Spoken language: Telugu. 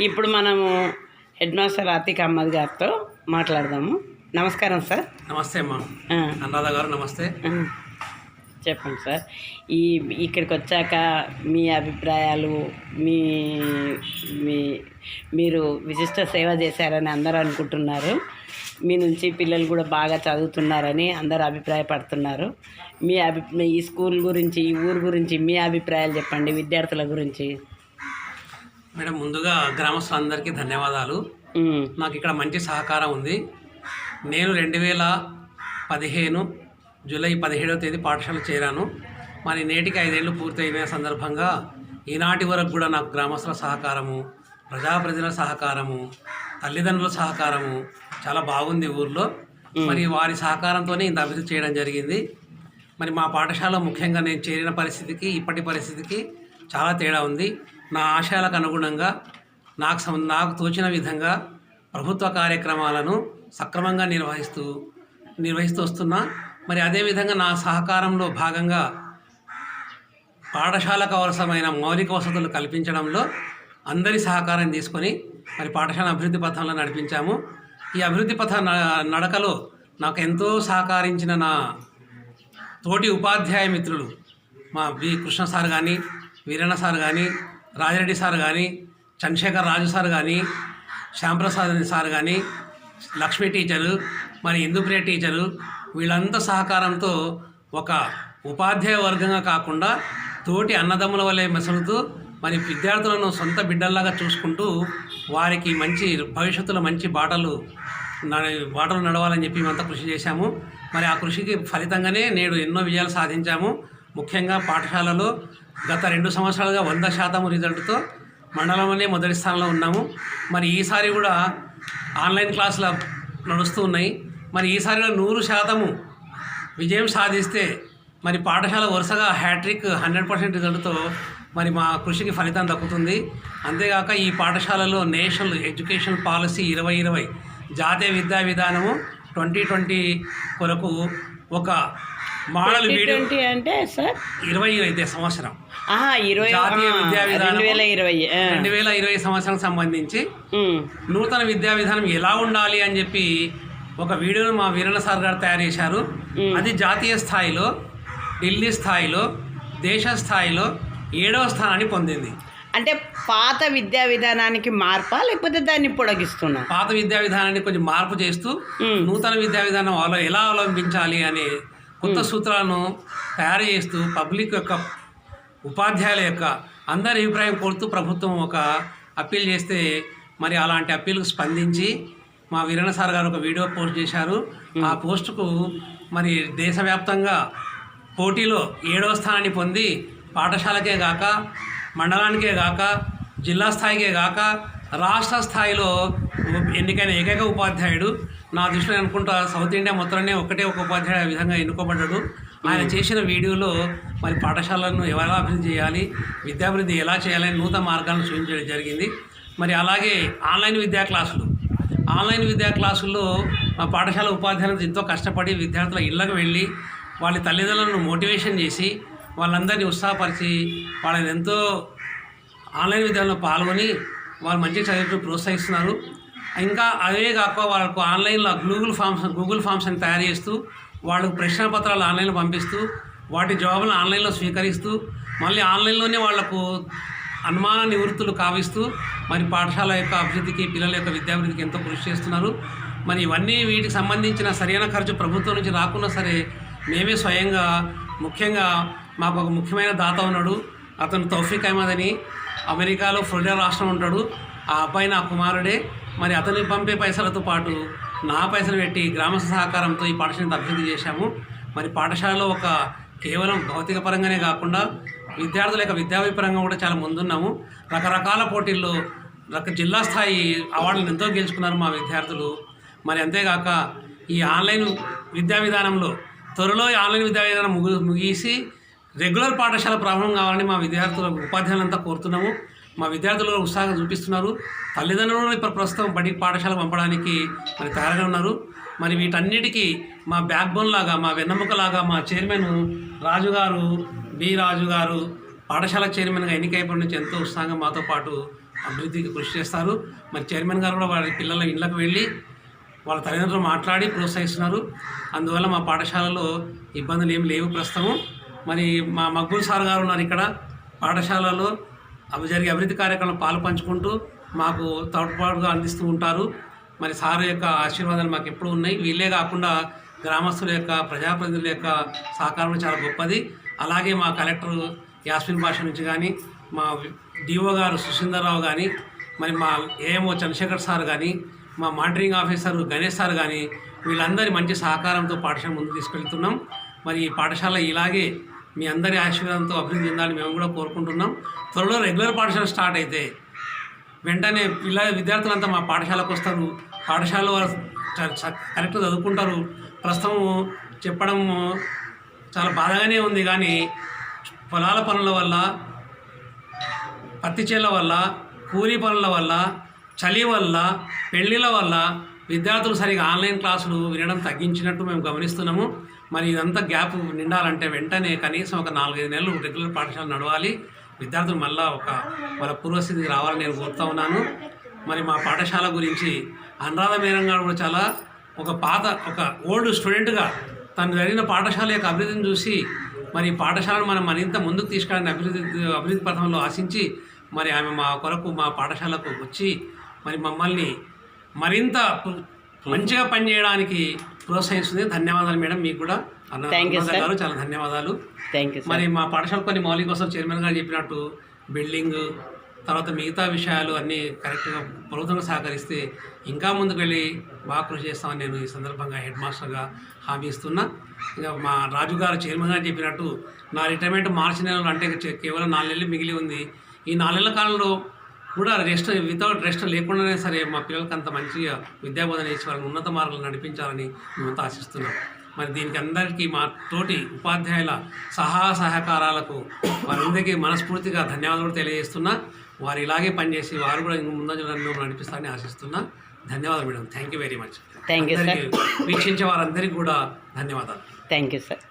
ఇప్పుడు మనము హెడ్ మాస్టర్ ఆతిక్ అహ్మద్ గారితో మాట్లాడదాము. నమస్కారం సార్. నమస్తే అమ్మా. గారు నమస్తే. చెప్పండి సార్. ఈ ఇక్కడికి వచ్చాక మీ అభిప్రాయాలు మీ మీ మీరు విశిష్ట సేవ చేశారని అందరూ అనుకుంటున్నారు. మీ నుంచి పిల్లలు కూడా బాగా చదువుతున్నారని అందరూ అభిప్రాయపడుతున్నారు. మీ అభి ఈ స్కూల్ గురించి ఈ ఊరు గురించి మీ అభిప్రాయాలు చెప్పండి విద్యార్థుల గురించి. మేడం ముందుగా గ్రామస్తులందరికీ ధన్యవాదాలు. నాకు ఇక్కడ మంచి సహకారం ఉంది. నేను రెండు వేల పదిహేను జూలై పదిహేడవ తేదీ పాఠశాల చేరాను. మరి నేటికి ఐదేళ్ళు పూర్తయిన సందర్భంగా ఈనాటి వరకు కూడా నాకు గ్రామస్తుల సహకారము ప్రజాప్రజల సహకారము తల్లిదండ్రుల సహకారము చాలా బాగుంది ఊర్లో. మరి వారి సహకారంతోనే ఇంత అభివృద్ధి చేయడం జరిగింది. మరి మా పాఠశాల ముఖ్యంగా నేను చేరిన పరిస్థితికి ఇప్పటి పరిస్థితికి చాలా తేడా ఉంది. నా ఆశయాలకు అనుగుణంగా నాకు సం- నాకు తోచిన విధంగా ప్రభుత్వ కార్యక్రమాలను సక్రమంగా నిర్వహిస్తూ నిర్వహిస్తూ వస్తున్నా మరి అదేవిధంగా నా సహకారంలో భాగంగా పాఠశాలకు అవసరమైన మౌలిక వసతులు కల్పించడంలో అందరి సహకారం తీసుకొని మరి పాఠశాల అభివృద్ధి పథంలో నడిపించాము. ఈ అభివృద్ధి పథ న- నడకలో నాకు ఎంతో సహకరించిన నా తోటి ఉపాధ్యాయ మిత్రులు మా బి కృష్ణ సార్ కానీ వీరన్న సార్ కానీ రాజిరెడ్డి సార్ కానీ చంద్రశేఖర్ రాజు సార్ కానీ శ్యాంప్రసాద్ సార్ కానీ లక్ష్మీ టీచరు మరి ఇందుప్రియ టీచరు వీళ్ళంతా సహకారంతో ఒక ఉపాధ్యాయ వర్గంగా కాకుండా తోటి అన్నదమ్ముల వలె మెసలుతూ మరి విద్యార్థులను సొంత బిడ్డల్లాగా చూసుకుంటూ వారికి మంచి భవిష్యత్తులో మంచి బాటలు నడ- బాటలు నడవాలని చెప్పి మేమంతా కృషి చేశాము. మరి ఆ కృషికి ఫలితంగానే నేడు ఎన్నో విజయాలు సాధించాము. ముఖ్యంగా పాఠశాలలో గత రెండు సంవత్సరాలుగా వంద శాతం రిజల్ట్తో మండలంలోనే మొదటి స్థానంలో ఉన్నాము. మరి ఈసారి కూడా ఆన్లైన్ క్లాసులు నడుస్తూ ఉన్నాయి. మరి ఈసారి కూడా నూరు శాతము విజయం సాధిస్తే మరి పాఠశాల వరుసగా హ్యాట్రిక్ హండ్రెడ్ పర్సెంట్ రిజల్ట్తో మరి మా కృషికి ఫలితం దక్కుతుంది. అంతేగాక ఈ పాఠశాలలో నేషనల్ ఎడ్యుకేషన్ పాలసీ ఇరవై ఇరవై జాతీయ విద్యా విధానము ట్వంటీ ట్వంటీ కొరకు ఒక మోడల్ వీడియో అంటే సార్? ఇరవై ఇదే సంవత్సరం. ఇరవై జాతీయ విద్యా విధానం రెండు వేల ఇరవై సంవత్సరం సంబంధించి నూతన విద్యా విధానం ఎలా ఉండాలి అని చెప్పి ఒక వీడియోను మా వీరన్న సార్ గారు తయారు చేశారు. అది జాతీయ స్థాయిలో ఢిల్లీ స్థాయిలో దేశ స్థాయిలో ఏడవ స్థానాన్ని పొందింది. అంటే పాత విద్యా విధానానికి మార్పా లేకపోతే దాన్ని పొడిగిస్తున్నా? పాత విద్యా విధానాన్ని కొంచెం మార్పు చేస్తూ. నూతన విద్యా విధానం ఎలా అవలంబించాలి అనే కొత్త సూత్రాలను తయారు చేస్తూ పబ్లిక్ యొక్క ఉపాధ్యాయుల యొక్క అందరి అభిప్రాయం కోరుతూ ప్రభుత్వం ఒక అప్పీల్ చేస్తే మరి అలాంటి అప్పీల్కు స్పందించి మా వీరణ సార్ గారు ఒక వీడియో పోస్ట్ చేశారు. ఆ పోస్టుకు మరి దేశవ్యాప్తంగా పోటీలో ఏడవ స్థానాన్ని పొంది పాఠశాలకే గాక మండలానికే గాక జిల్లా స్థాయికే గాక రాష్ట్ర స్థాయిలో ఎన్నికైన ఏకైక ఉపాధ్యాయుడు. నా దృష్టిలో అనుకుంటా సౌత్ ఇండియా మొత్తంలోనే ఒకటే ఒక ఉపాధ్యాయుడు ఆ విధంగా ఎన్నుకోబడ్డాడు. ఆయన చేసిన వీడియోలో మరి పాఠశాలను ఎలా అభివృద్ధి చేయాలి విద్యాభివృద్ధి ఎలా చేయాలని నూతన మార్గాలను చూపించడం జరిగింది. మరి అలాగే ఆన్లైన్ విద్యా క్లాసులు. ఆన్లైన్ విద్యా క్లాసుల్లో పాఠశాల ఉపాధ్యాయులు ఎంతో కష్టపడి విద్యార్థుల ఇళ్ళకు వెళ్ళి వాళ్ళ తల్లిదండ్రులను మోటివేషన్ చేసి వాళ్ళందరినీ ఉత్సాహపరిచి వాళ్ళని ఎంతో ఆన్లైన్ విద్యలో పాల్గొని వాళ్ళు మంచిగా చదివేట్టు ప్రోత్సహిస్తున్నారు. ఇంకా అదే కాక వాళ్ళకు ఆన్లైన్లో గూగుల్ ఫామ్స్ గూగుల్ ఫామ్స్ అని తయారు చేస్తూ వాళ్ళకు ప్రశ్న పత్రాలు ఆన్లైన్లో పంపిస్తూ వాటి జవాబులు ఆన్లైన్లో స్వీకరిస్తూ మళ్ళీ ఆన్లైన్లోనే వాళ్ళకు అనుమాన నివృత్తులు కావిస్తూ మరి పాఠశాల యొక్క అభివృద్ధికి పిల్లల యొక్క విద్యాభివృద్ధికి ఎంతో కృషి చేస్తున్నారు. మరి ఇవన్నీ వీటికి సంబంధించిన సరైన ఖర్చు ప్రభుత్వం నుంచి రాకున్నా సరే మేమే స్వయంగా ముఖ్యంగా మాకు ఒక ముఖ్యమైన దాత ఉన్నాడు. అతను తౌఫీక్ అహ్మద్ అని అమెరికాలో ఫ్లోరిడా రాష్ట్రం ఉంటాడు. ఆ అబ్బాయి నా కుమారుడే. మరి అతనికి పంపే పైసలతో పాటు నా పైసలు పెట్టి గ్రామ సహకారంతో ఈ పాఠశాలను అభివృద్ధి చేశాము. మరి పాఠశాలలో ఒక కేవలం భౌతిక పరంగానే కాకుండా విద్యార్థుల యొక్క విద్యాభిపరంగా కూడా చాలా ముందున్నాము. రకరకాల పోటీల్లో రక జిల్లా స్థాయి అవార్డులను ఎంతో గెలుచుకున్నారు మా విద్యార్థులు. మరి అంతేగాక ఈ ఆన్లైన్ విద్యా విధానంలో త్వరలో ఈ ఆన్లైన్ విద్యా విధానం ముగి ముగిసి రెగ్యులర్ పాఠశాల ప్రారంభం కావాలని మా విద్యార్థుల ఉపాధ్యాయులంతా కోరుతున్నాము. మా విద్యార్థులు ఉత్సాహం చూపిస్తున్నారు. తల్లిదండ్రులు ఇప్పుడు ప్రస్తుతం బడి పాఠశాల పంపడానికి మరి తయారుగా ఉన్నారు. మరి వీటన్నిటికీ మా బ్యాక్ బోన్ లాగా మా వెన్నెముకలాగా మా చైర్మన్ రాజు గారు బి రాజు గారు పాఠశాల చైర్మన్గా ఎన్నికైనప్పటి నుంచి ఎంతో ఉత్సాహంగా మాతో పాటు అభివృద్ధికి కృషి చేస్తారు. మరి చైర్మన్ గారు కూడా వారి పిల్లల ఇళ్ళకు వెళ్ళి వాళ్ళ తల్లిదండ్రులు మాట్లాడి ప్రోత్సహిస్తున్నారు. అందువల్ల మా పాఠశాలలో ఇబ్బందులు ఏమి లేవు ప్రస్తుతం మరి మా మక్బూల్ సార్ గారు ఉన్నారు ఇక్కడ. పాఠశాలలో అవి జరిగే అభివృద్ధి కార్యక్రమంలో పాలు పంచుకుంటూ మాకు తోడ్పాటుగా అందిస్తూ ఉంటారు. మరి సార్ యొక్క ఆశీర్వాదాలు మాకు ఎప్పుడు ఉన్నాయి. వీళ్ళే కాకుండా గ్రామస్తుల యొక్క ప్రజాప్రతినిధుల యొక్క సహకారం చాలా గొప్పది. అలాగే మా కలెక్టర్ యాస్మిన్ భాష నుంచి కానీ మా డిఓ గారు సుశీందర్రావు కానీ మరి మా ఏఎంఓ చంద్రశేఖర్ సార్ కానీ మా మానిటరింగ్ ఆఫీసర్ గణేష్ సార్ కానీ వీళ్ళందరి మంచి సహకారంతో పాఠశాల ముందు తీసుకెళ్తున్నాం. మరి ఈ పాఠశాల ఇలాగే మీ అందరి ఆశీర్వాదంతో అభివృద్ధి చెందాలని మేము కూడా కోరుకుంటున్నాం. త్వరలో రెగ్యులర్ పాఠశాల స్టార్ట్ అయితే వెంటనే పిల్ల విద్యార్థులంతా మా పాఠశాలకు వస్తారు. పాఠశాల వారు కరెక్ట్ చదువుకుంటారు. ప్రస్తుతం చెప్పడం చాలా బాధగానే ఉంది కానీ పొలాల పనుల వల్ల పత్తి చేల వల్ల కూలీ పనుల వల్ల చలి వల్ల పెళ్ళిళ్ళ వల్ల విద్యార్థులు సరిగా ఆన్లైన్ క్లాసులు వినడం తగ్గించినట్టు మేము గమనిస్తున్నాము. మరి ఇదంతా గ్యాప్ నిండాలంటే వెంటనే కనీసం ఒక నాలుగైదు నెలలు రెగ్యులర్ పాఠశాల నడవాలి. విద్యార్థులు మళ్ళా ఒక వాళ్ళ పూర్వస్థితికి రావాలని నేను కోరుతా ఉన్నాను. మరి మా పాఠశాల గురించి అనురాధ మేరం గారు కూడా చాలా ఒక పాత ఒక ఓల్డ్ స్టూడెంట్గా తను జరిగిన పాఠశాల యొక్క అభివృద్ధిని చూసి మరి పాఠశాలను మనం మరింత ముందుకు తీసుకెళ్ళని అభివృద్ధి అభివృద్ధి పథంలో ఆశించి మరి ఆమె మా కొరకు మా పాఠశాలకు వచ్చి మరి మమ్మల్ని మరింత మంచిగా పనిచేయడానికి ప్రోత్సహిస్తుంది. ధన్యవాదాలు మేడం మీకు కూడా. గారు చాలా ధన్యవాదాలు. మరి మా పాఠశాల కొన్ని మౌలిక కోసం చైర్మన్ గారు చెప్పినట్టు బిల్డింగ్ తర్వాత మిగతా విషయాలు అన్నీ కరెక్ట్గా ప్రభుత్వంగా సహకరిస్తే ఇంకా ముందుకు వెళ్ళి బాగా కృషి చేస్తామని నేను ఈ సందర్భంగా హెడ్ మాస్టర్గా హామీ ఇస్తున్నా. ఇంకా మా రాజు గారు చైర్మన్ గారు చెప్పినట్టు నా రిటైర్మెంట్ మార్చి నెలలు అంటే కేవలం నాలుగు నెలలు మిగిలి ఉంది. ఈ నాలుగు నెలల కాలంలో కూడా రెస్ట్ వితౌట్ రెస్ట్ లేకుండానే సరే మా పిల్లలకి అంత మంచిగా విద్యాబోధన చేసి వాళ్ళని ఉన్నత మార్గాలు నడిపించాలని మేమంతా ఆశిస్తున్నాం. మరి దీనికి అందరికీ మా తోటి ఉపాధ్యాయుల సహాయ సహకారాలకు వారందరికీ మనస్ఫూర్తిగా ధన్యవాదాలు తెలియజేస్తున్నా. వారు ఇలాగే పనిచేసి వారు కూడా ఇంక ముందంజలు నన్ను నడిపిస్తారని ఆశిస్తున్నా. ధన్యవాదాలు madam. Thank you very much thank you వీక్షించే వారందరికీ కూడా ధన్యవాదాలు. Thank you sir